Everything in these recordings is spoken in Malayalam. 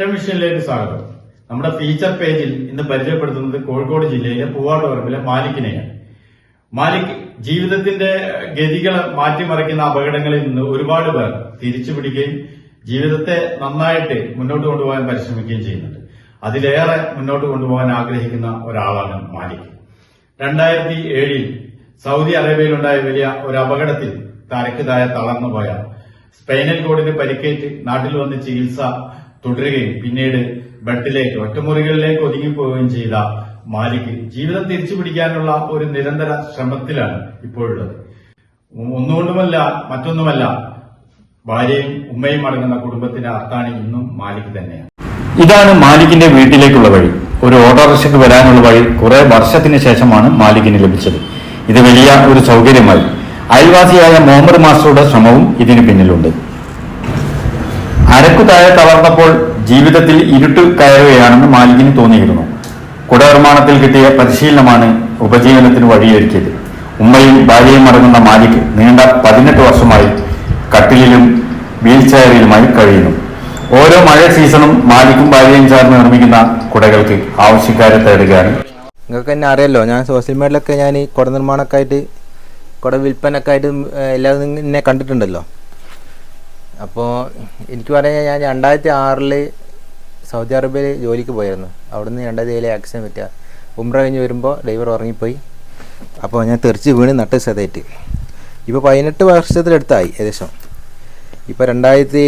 ടെലിവിഷനിലേക്ക് സ്വാഗതം. നമ്മുടെ ഫീച്ചർ പേജിൽ ഇന്ന് പരിചയപ്പെടുത്തുന്നത് കോഴിക്കോട് ജില്ലയിലെ പൂവാട്ടുപറമ്പിലെ മാലിക്കിനെയാണ്. മാലിക് ജീവിതത്തിന്റെ ഗതികളെ മാറ്റിമറിക്കുന്ന അപകടങ്ങളിൽ നിന്ന് ഒരുപാട് പേർ തിരിച്ചു പിടിക്കുകയും ജീവിതത്തെ നന്നായിട്ട് മുന്നോട്ട് കൊണ്ടുപോകാൻ പരിശ്രമിക്കുകയും ചെയ്യുന്നുണ്ട്. അതിലേറെ മുന്നോട്ട് കൊണ്ടുപോകാൻ ആഗ്രഹിക്കുന്ന ഒരാളാണ് മാലിക്. രണ്ടായിരത്തി ഏഴിൽ സൗദി അറേബ്യയിലുണ്ടായ വലിയ ഒരു അപകടത്തിൽ തരക്കിതായ തളർന്നുപോയ സ്പൈനൽ കോഡിന് പരിക്കേറ്റ് നാട്ടിൽ വന്ന് ചികിത്സ തുടരുകയും പിന്നീട് ബെഡിലേക്ക് ഒറ്റമുറികളിലേക്ക് ഒതുങ്ങിപ്പോവുകയും ചെയ്ത മാലിക് ജീവിതം തിരിച്ചു പിടിക്കാനുള്ള ഒരു നിരന്തര ശ്രമത്തിലാണ് ഇപ്പോഴുള്ളത്. ഒന്നുകൊണ്ടുമല്ല മറ്റൊന്നുമല്ല ഭാര്യയും ഉമ്മയും അടങ്ങുന്ന കുടുംബത്തിന്റെ അർത്ഥാണി ഇന്നും മാലിക് തന്നെയാണ്. ഇതാണ് മാലിക്കിന്റെ വീട്ടിലേക്കുള്ള വഴി. ഒരു ഓട്ടോറിക്ഷയ്ക്ക് വരാനുള്ള വഴി കുറെ വർഷത്തിന് ശേഷമാണ് മാലിക്കിന് ലഭിച്ചത്. ഇത് വലിയ ഒരു സൗകര്യമായി. അയൽവാസിയായ മുഹമ്മദ് മാസ്റ്ററുടെ ശ്രമവും ഇതിന് പിന്നിലുണ്ട്. അരക്കു താഴെ തളർന്നപ്പോൾ ജീവിതത്തിൽ ഇരുട്ട് കയറുകയാണെന്ന് മാലികിന് തോന്നിയിരുന്നു. കുടനിർമ്മാണത്തിൽ കിട്ടിയ പരിശീലനമാണ് ഉപജീവനത്തിന് വഴിയൊരുക്കിയത്. ഉമ്മയും ഭാര്യയും അടങ്ങുന്ന മാലിക് നീണ്ട പതിനെട്ട് വർഷമായി കട്ടിലിലും വീൽ ചെയറിലുമായി കഴിയുന്നു. ഓരോ മഴ സീസണും മാലിക്കും ഭാര്യയും ചേർന്ന് നിർമ്മിക്കുന്ന കുടകൾക്ക് ആവശ്യക്കാരെ തേടുകയാണ്. നിങ്ങൾക്ക് തന്നെ അറിയാലോ ഞാൻ സോഷ്യൽ മീഡിയയിലൊക്കെ ഞാൻ കുട നിർമ്മാണമൊക്കെ ആയിട്ട് കുട വിൽപ്പനൊക്കെ ആയിട്ട് എല്ലാവരും എന്നെ കണ്ടിട്ടുണ്ടല്ലോ. അപ്പോൾ എനിക്ക് പറഞ്ഞാൽ ഞാൻ രണ്ടായിരത്തി ആറിൽ സൗദി അറേബ്യയിൽ ജോലിക്ക് പോയിരുന്നു. അവിടുന്ന് രണ്ടായിരത്തി ഏഴിലെ ആക്സിഡന്റ് പറ്റുക ഉംറ കഴിഞ്ഞ് വരുമ്പോൾ ഡ്രൈവർ ഉറങ്ങിപ്പോയി. അപ്പോൾ ഞാൻ തെറിച്ച് വീണ് നട്ട് സതേറ്റ് ഇപ്പോൾ പതിനെട്ട് വർഷത്തിലെടുത്തായി ഏകദേശം. ഇപ്പോൾ രണ്ടായിരത്തി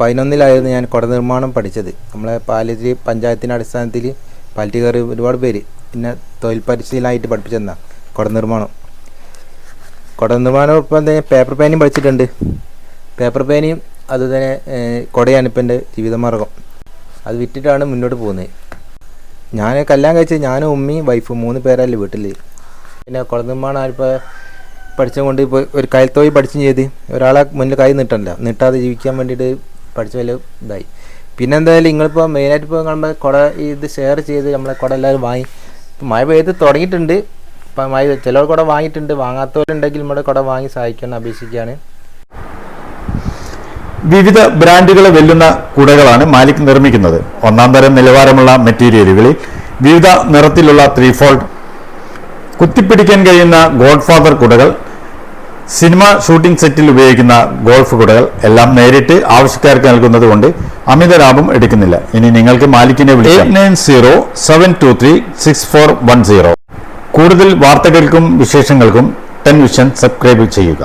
പതിനൊന്നിലായിരുന്നു ഞാൻ കുട നിർമ്മാണം പഠിച്ചത്. നമ്മളെ പാലത്തിൽ പഞ്ചായത്തിന്റെ അടിസ്ഥാനത്തിൽ പാലറ്റി കയറി ഒരുപാട് പേര് പിന്നെ തൊഴിൽ പരിശീലനമായിട്ട് പഠിപ്പിച്ചെന്നാണ് കുട നിർമ്മാണം. കുട നിർമ്മാണം ഇപ്പം പേപ്പർ പേനയും പഠിച്ചിട്ടുണ്ട്. പേപ്പർ പേനയും അതുതന്നെ എന്റെ ജീവിതമാർഗം. അത് വിറ്റിട്ടാണ് മുന്നോട്ട് പോകുന്നത് ഞാൻ കല്യാണം കഴിച്ചത് ഞാനും ഉമ്മയും വൈഫും മൂന്ന് പേരല്ലേ വീട്ടിൽ പിന്നെ കുട ആരിപ്പോൾ ഇപ്പോൾ പഠിച്ചുകൊണ്ട് ഇപ്പോൾ ഒരു കയൽത്തോയി പഠിച്ചും ചെയ്ത് ഒരാളെ മുന്നിൽ കൈ നീട്ടണ്ട. നീട്ടാതെ ജീവിക്കാൻ വേണ്ടിയിട്ട് പഠിച്ച വലിയ ഇതായി. പിന്നെ എന്തായാലും നിങ്ങളിപ്പോൾ മെയിനായിട്ട് ഇപ്പോൾ നമ്മുടെ കുട ഇത് ഷെയർ ചെയ്ത് നമ്മളെ കുട എല്ലാവരും വാങ്ങി. മഴ പെയ്ത് തുടങ്ങിയിട്ടുണ്ട്. ഇപ്പം മഴ ചിലർ കുട വാങ്ങിയിട്ടുണ്ട്. വാങ്ങാത്തവരുണ്ടെങ്കിൽ നമ്മുടെ കുട വാങ്ങി സഹായിക്കുമെന്ന് അപേക്ഷിക്കുകയാണ് വിവിധ ബ്രാൻഡുകളെ വെല്ലുന്ന കുടകളാണ് മാലിക് നിർമ്മിക്കുന്നത്. ഒന്നാം തരം നിലവാരമുള്ള മെറ്റീരിയലുകളിൽ വിവിധ നിറത്തിലുള്ള ത്രീ ഫോൾഡ് കുത്തിപ്പിടിക്കാൻ കഴിയുന്ന ഗോഡ് ഫാദർ കുടകൾ സിനിമ ഷൂട്ടിംഗ് സെറ്റിൽ ഉപയോഗിക്കുന്ന ഗോൾഫ് കുടകൾ എല്ലാം നേരിട്ട് ആവശ്യക്കാർക്ക് നൽകുന്നത് കൊണ്ട് അമിത ലാഭം എടുക്കുന്നില്ല. ഇനി നിങ്ങൾക്ക് മാലിക്കിനെ വിളിക്കാം. Nine zero seven two three six four one zero. കൂടുതൽ വാർത്തകൾക്കും വിശേഷങ്ങൾക്കും ടെൻ വിഷൻ സബ്സ്ക്രൈബ് ചെയ്യുക.